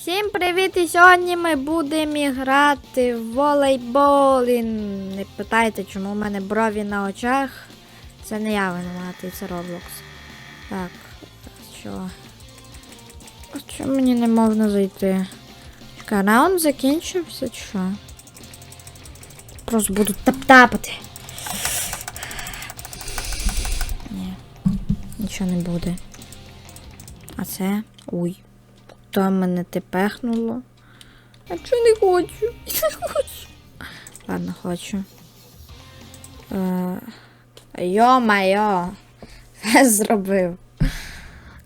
Всім привіт! І сьогодні ми будемо грати в волейбол. І не питайте, чому в мене брові на очах. Це не я винуватий, це Roblox. Так, що? Чому мені не можна зайти? Чекай, раунд закінчився чи що? Просто буду тап-тапати. Ні, нічого не буде. А це. Уй. То мене тепехнуло. А чого не хочу? Не хочу. Ладно, хочу. Е, Йо-майо. Зробив.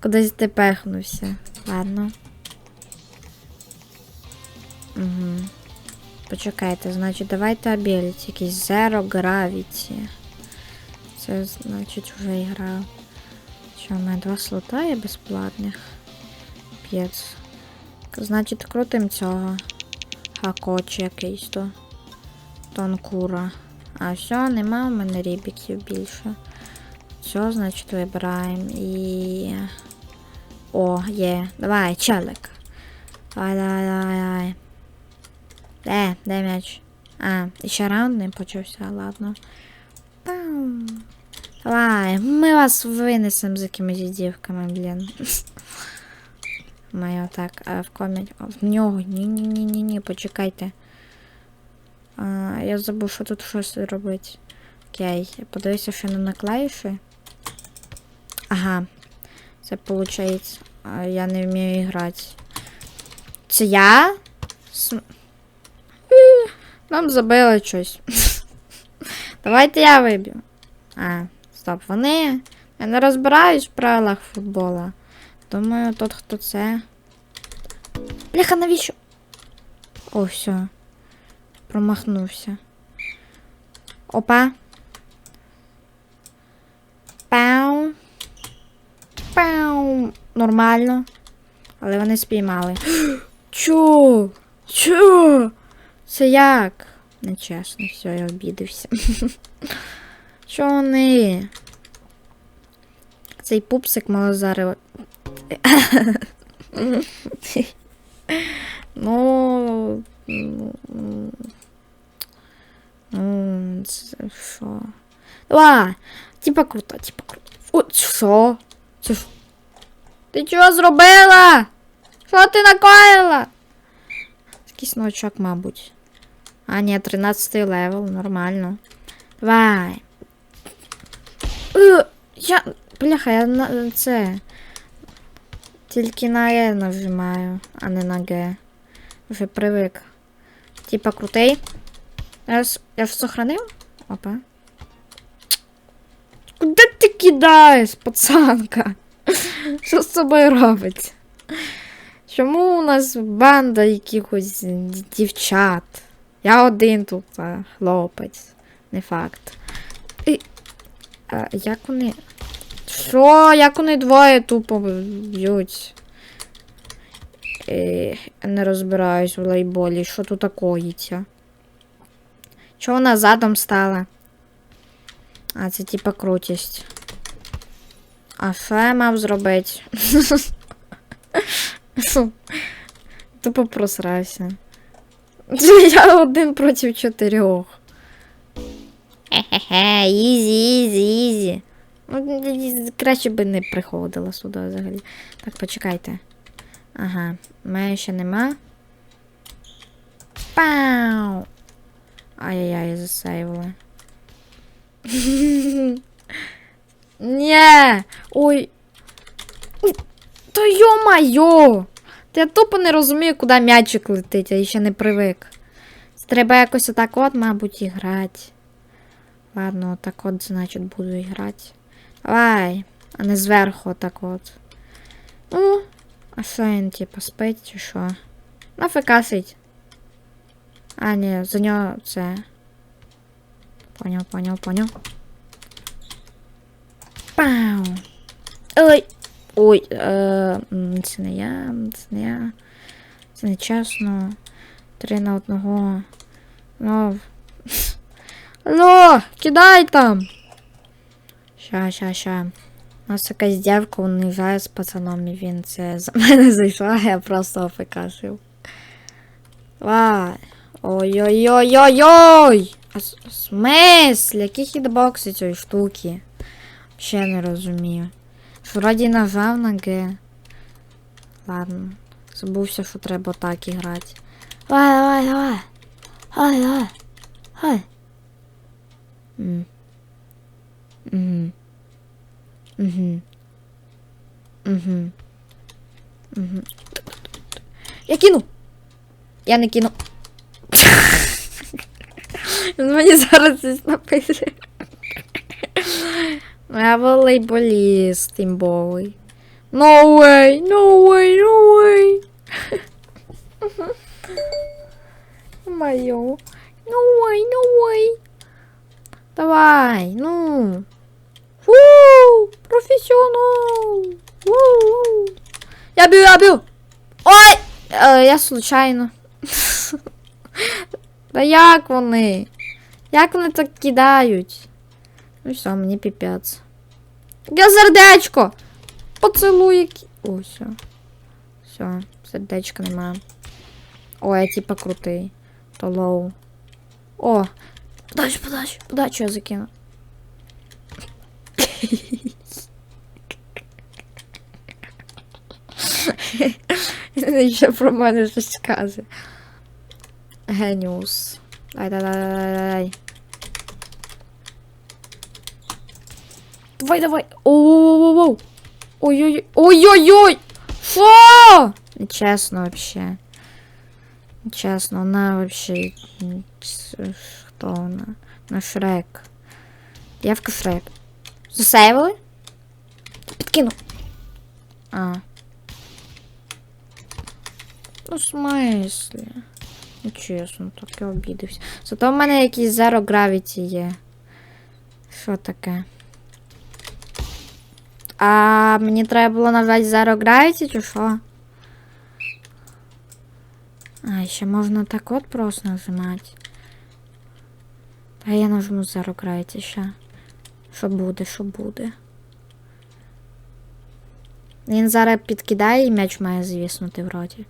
Кудись тепехнувся. Ладно. Угу. Почекайте, значить, давайте обіліть. Якийсь Zero Gravity. Це значить вже іграв. Що, у мене два слота є безплатних. П'єц. Значить, крутим цього. Хакоч якийсь то. Тонкура. А все, нема у мене рібіків більше. Все, значить, вибираємо і. О, є. Давай, челик. Давай, давай, давай, давай. Де, де м'яч? А, ще раунд не почався, ладно. Пам. Давай, ми вас винесемо з якимись дівками, блін. Маю так, в коміті. В нього. Ні-ні-ні-ні, почекайте. А, я забув, що тут щось робити. Окей, подивися, що не на клавіші. Ага. Це виходить. Я не вмію грати. Це я? Е, Нам забили щось. Давайте я виб'ю. А, стоп, вони. Я не розбираюсь в правилах футбола. Думаю, тот, хто це. Бляха, навіщо? О, все. Промахнувся. Опа. Пау. Пау. Нормально. Але вони спіймали. Чо? Чо? Це як? Нечесно, все, я обідався. Що вони? Цей пупсик мало зараз. Ну. ну, Ну, це що? Давай! Типа круто, типа круто. О, що? Це що? Ти чого зробила? Що ти накоїла? Якийсь новачок, мабуть. А, ні, 13 левел, нормально. Давай. Е, Я. Бляха, я на це. Тільки на Е нажимаю, а не на Г. Вже привик. Типа крутий. Я ж, я ж сохранив? Опа. Куди ти кидаєш, пацанка? Що з собою робить? Чому у нас банда якихось дівчат? Я один тут, а, хлопець. Не факт. І... А, як вони. Що? Як вони двоє тупо б'ють? Е, не розбираюсь в лейболі. Що тут такоїться? Чого вона задом стала? А, це типа крутість. А що я мав зробити? Тупо просрався. Я один проти чотирьох. Хе-хе-хе, ізі, ізі, ізі. Ну, краще би не приходила сюди взагалі. Так, почекайте. Ага, мене ще нема. Пау! Ай-яй-яй, засейвили. Нє! Ой. Та йо-майо! Я тупо не розумію, куди м'ячик летить, я ще не привик. Треба якось отак от, мабуть, і. Ладно, отак от, значить, буду і. Давай, а не зверху отак от. Ну, а що він, типа, спить чи що? Нафіка сить. А, ні, за нього це. Поняв, поняв, поняв. Пау. Ой. Ой, е, це не я, це не я. Це не чесно. Три на одного. Ну. Алло, кидай там. Ща, ща, ща. У нас якась дівка уїжджає з пацаном, і він це за мене зайшла, я просто АФК жив. Ой-ой-ой-ой-ой! А с- Які хітбокси цієї штуки? Ще не розумію. Ж Вроді нажав на Г. Ладно. Забувся, що треба так грати. Давай, давай, давай. Давай, давай. Давай. М. Мгм. Мгм. Мгм. Мгм. Я кину! Я не кину. Він мені зараз щось напише. Ну, Я волейболіст імбовий. No way, no way, no way. Мою. No way, no way. Давай, ну. Фу, Професіонал. Я б'ю, я б'ю. Ой! Е, я случайно. Та як вони? Як вони так кидають? Ну все, мені піпець. Я сердечко! Поцілуй які. О, все. Все, сердечка немає. О, я типа крутий. То лоу. О! Подачу, подачу, подачу я закину. Ще про мене щось каже. Геніус. Дай, дай, дай, дай, дай. Давай, давай. Ой-ой-ой. Ой-ой-ой. Що? Нечесно вообще. Нечесно, вона вообще... Хто вона? На Шрек. Явка Шрек. Засейвили? Підкину. А. Ну, в смислі? Ну, чесно, так я обідався. Зато в мене якийсь Zero Gravity є. Що таке? А мені треба було нажати Zero Gravity, чи що? А, ще можна так от просто нажимати. Та я нажму Zero Gravity ще. Що буде, що буде. Він зараз підкидає і м'яч має звіснути вроді.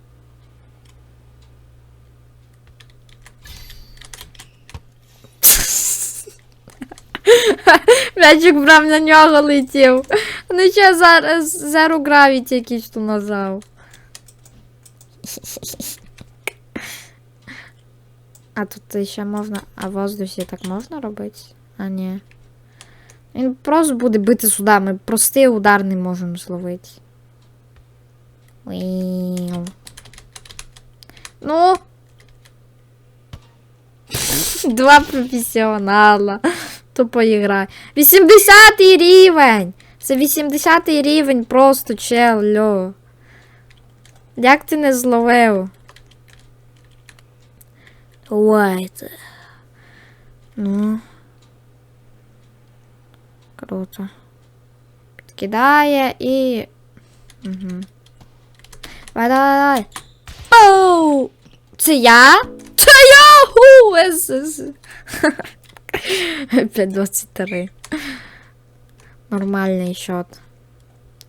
М'ячик прям на нього летів. Ну ще зараз Zero Gravity якийсь тут нажав. А тут ще можна. А в воздусі так можна робити? А ні. Він просто буде бити сюди. Ми простий удар не можемо зловити. Ну. Два професіонала. Тупо ігра. 80 рівень! Це 80 рівень просто чел, льо. Як ти не зловив? Давайте. Ну. Круто. Підкидає і. Угу. Давай, давай, давай. Оу! Це я? Це я! Ху! Ес. 5.23. Нормальний счет.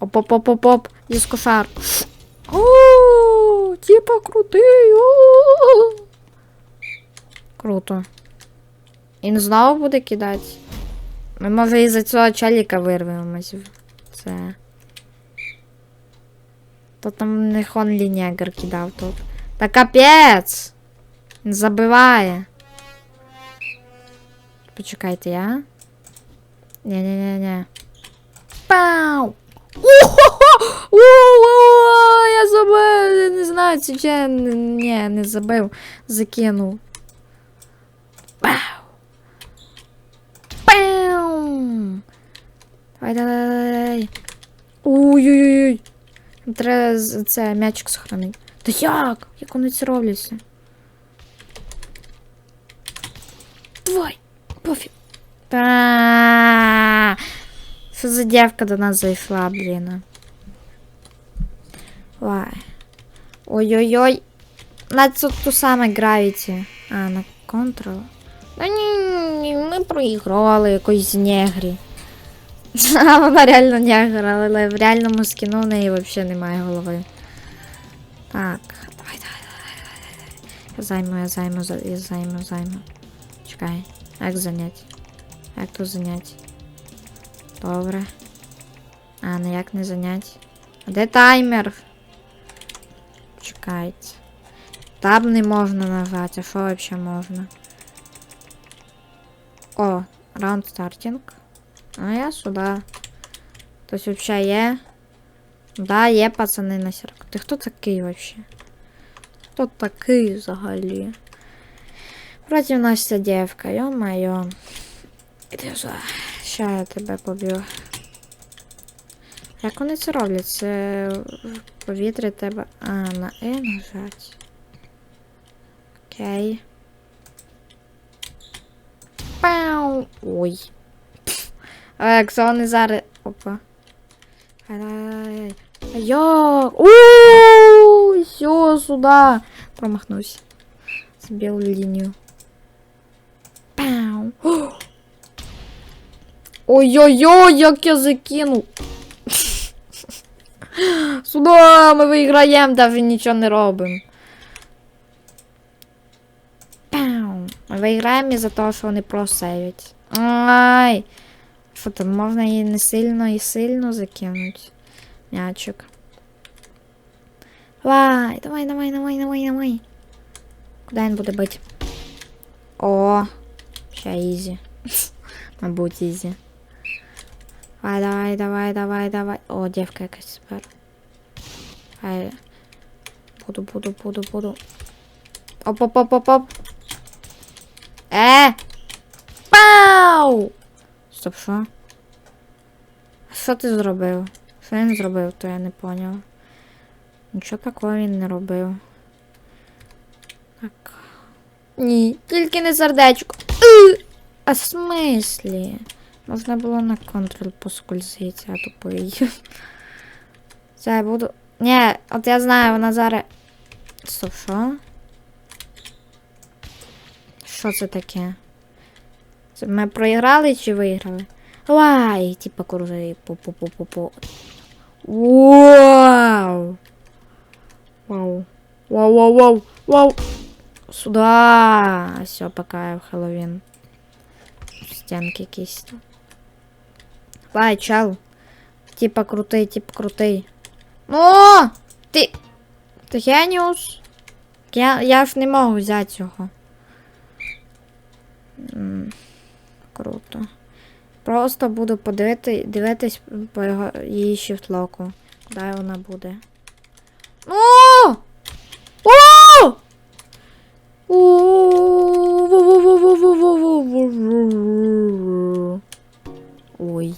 Оп-оп-оп-оп-оп. Дискошар. О, типа крутий. о. Круто. Він знову буде кидати. Ми може із-за цього чаліка вирвемось. в Це. То там не Хонлі негр кидав тут. Та капець! Він забиває. Почекайте, я. Ні-ні-ні-ні. Пау! О-хо-хо! О-о-о! Я забив! Я не знаю, чи ще ні, не забив. Закинув. Пау! Пау! Давай, давай. Ой-ой-ой. Треба це м'ячик сохранити. Та як? Як вони це робляться? Давай, пофіг. Та. Що за дівка до нас зайшла, блін. Вай. Ой-ой-ой. На цю ту саме гравіті. А, на контрол. Та ні, ні, ми проіграли якоїсь негрі. А вона реально негр, але в реальному скіну в неї взагалі немає голови. Так, давай, давай, давай, давай. Я займу, я займу, за- я займу, займу. Чекай, як занять? Як тут занять? Добре. А, ніяк не занять. А де таймер? Чекайте. Таб не можна нажати, а що взагалі можна? О, раунд стартинг. А я сюди. Хтось взагалі є? Да, є пацани на сірку. Ти хто такий вообще? Хто такий взагалі? Проти нас ця дівка, йо-моє. Іди сюди. Ща я тебе поб'ю. Як вони це роблять? Це в повітрі тебе. А, на Е нажать. Окей. Пау! Ой. Якщо вони зараз. Опа. Як? Ууу! Все, сюда. Промахнусь. Збив лінію. Пау! Ой-ой-ой, як я закинув. Сюда, ми виграємо, навіть нічого не робимо. Пау! Ми виграємо із-за того, що вони просейвять. Ай! Що там, можна її не сильно і сильно закинути? Мячик. Давай, давай, давай, давай, давай, давай. Куди він буде бити? О, ще ізі. Мабуть, ізі. Давай, давай, давай, давай, давай. О, дівка якась супер. Давай. Буду, буду, буду, буду. Оп, оп, оп, оп, оп. Е! Пау! Стоп, що? Що ти зробив? Що він зробив, то я не поняв. Нічого такого він не робив. Так. Ні, тільки не сердечко. Е! А в смислі? Можна було на контроль поскользитися, а тупий. Це я буду. Ні, от я знаю, вона зараз. Стоп, що? Що це таке? Ми проіграли чи виграли? Давай, типа кружи. По-по-по-по-по. Вау! Вау. Вау, вау, вау, вау. Сюда. Все, пока я в Хэллоуин. Стенки якісь. Давай, чел. Типа крутий, типа крутий. Ну! Ти. Ти геніус? Я, я ж не можу взяти цього. Круто. Просто буду подивити, дивитись по його, її шифтлоку. Куди вона буде. О! О! Ой.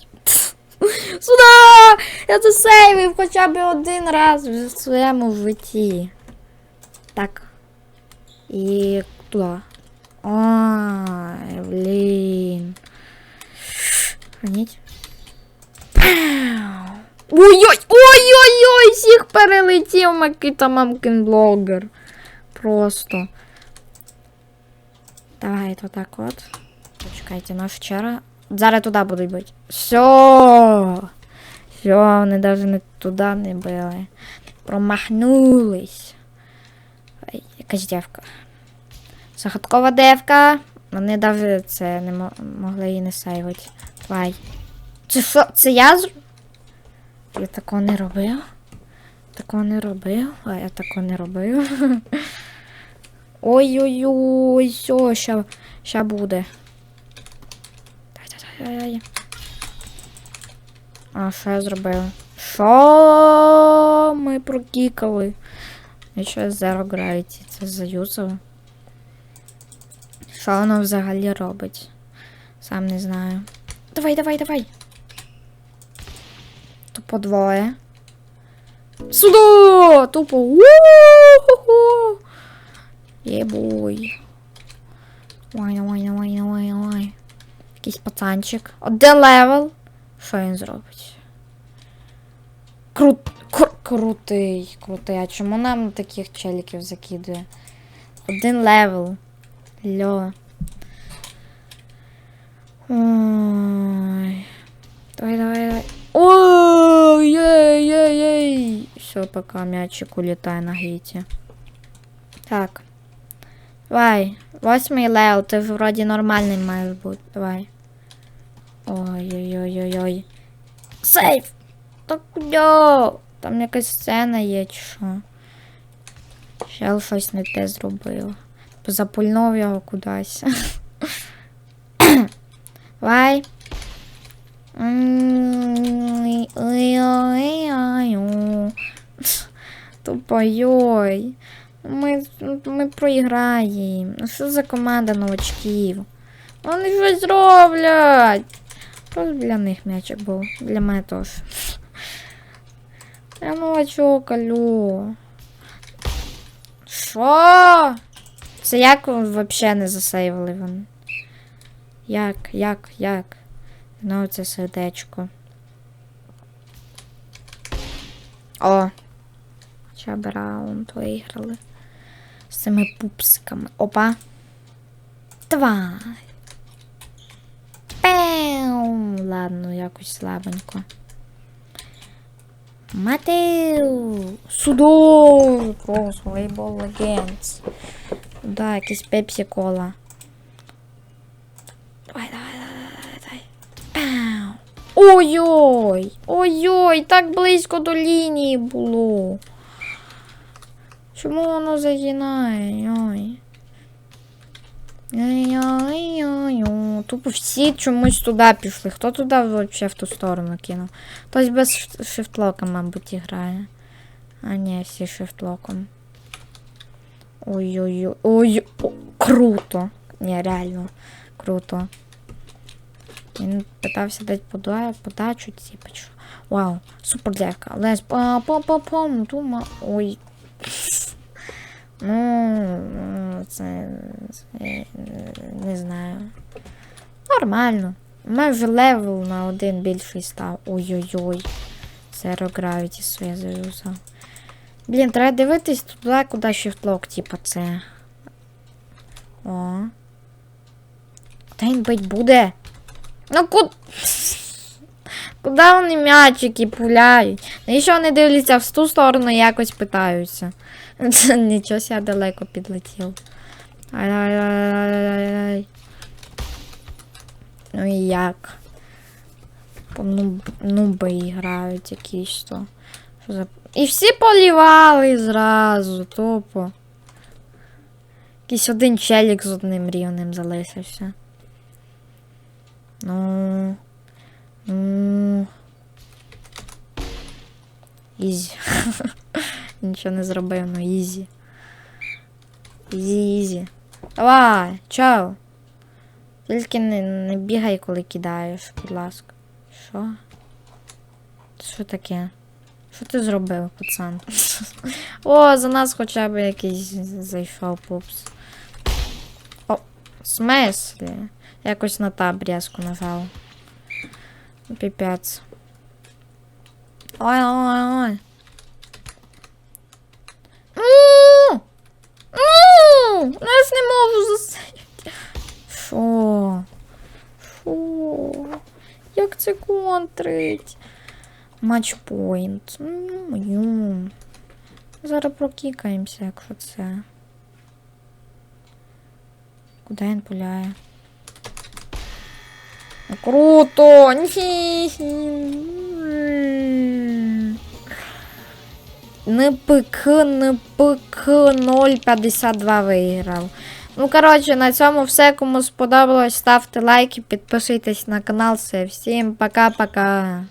Сюда! Я це сейвив хоча б один раз в своєму житті. Так. І туди. Ой, блін. Храніть. Ой-ой! Ой-ой-ой! Всіх перелетів Макита мамкин блогер. Просто. Давай, то так от. Почекайте, ну вчора. Зараз туди будуть бити. Все. Все, вони навіть не туди не били. Промахнулись. Ай, якась дівка. Загадкова девка. Вони навіть це не мо- могли її не сейвити. Давай. Це що? Це я з... Я такого не робив. Такого не робив. А я такого не робив. Ой-ой-ой, все, ща, ща буде. Дай-дай-дай-дай. А, що я зробив? Що ми прокікали? Я що Zero Gravity це заюзав? Що воно взагалі робить? Сам не знаю. Давай, давай, давай. Тупо двоє. Сюди! Тупо. У-ху-ху! Єбой. Давай, давай, давай, давай. Якийсь пацанчик. Один левел. Що він зробить? Крут... Кр... Крутий, крутий. А чому нам таких челіків закидує? Один левел. Льо. Ой. Давай, давай, давай. Ой, ей, ей, ей. Все, пока мячик улетає на гейті. Так. Давай. Восьмий лео, ти вроді нормальний маєш бути. Давай. Ой-ой-ой-ой-ой. Сейф! Так куди? Там якась сцена є, чи що? Шел щось не те зробив. Запульнув його кудись. Давай. Ой-ой-ой-ой. Тупойой. Ми, ми проіграємо. Ну що за команда новачків? Вони щось роблять. Просто для них м'ячик був. Для мене теж. Я новачок, алло. Що? Це як взагалі не засейвили вони? Як, як, як? Ну, це сердечко. О! Хоча б раунд виграли. З цими пупсиками. Опа. Давай. Пеу. Ладно, якось слабенько. Матеу. Судо. Просто Лейбол Legends. Да, якийсь пепсі кола. Давай, давай, давай, давай, давай. Ой-ой! Ой-ой, так близько до лінії було. Чому воно загинає? Ой. Тупо всі чомусь туди пішли. Хто туди взагалі в ту сторону кинув? Хтось без шиф- шифтлока, мабуть, грає. А ні, всі шифтлоком. Ой-ой-ой. Ой, круто. Ні, реально. Круто. Він питався дати пода- подачу, типу, що. Вау, супер дівка. Лес, пам тума. Ой. Ну, ну, це, це не знаю. Нормально. Вже левел на один більший став. Ой-ой-ой. Zero Gravity своє заюзав. Блін, треба дивитись туди, куди шифтлок, типа це. О. Він бить буде? Ну ку... Куди вони м'ячики пуляють? Навіщо вони дивляться в ту сторону і якось питаються? Нічого ся далеко підлетів. Ай-ай-ай-ай-ай. Ну і як? По нуб... Нуби грають якісь то. І всі полівали зразу, тупо. Якийсь один челік з одним рівнем залишився. Ну. Ну. Ізі. Нічого не зробив, ну ізі. Ізі, ізі. Давай, чао. Тільки не, не бігай, коли кидаєш, будь ласка. Що? Що таке? Що ти зробив, пацан? О, за нас хоча б якийсь зайшов пупс. О, смислі? Якось на таб різко нажав. Ну, Піпець. Ой, ой, ой. Ну! Ну! Ну, Я ж не можу засидіти. Що? Що? Як це контрить? Матчпойнт. Ну, ю. Зараз прокікаємося, якщо це. Куди він пуляє? Ну, Круто! Ні. НПК, НПК 052 виграв. Ну, коротше, на цьому все. Кому сподобалось, ставте лайки, підписуйтесь на канал. Все, всім пока-пока.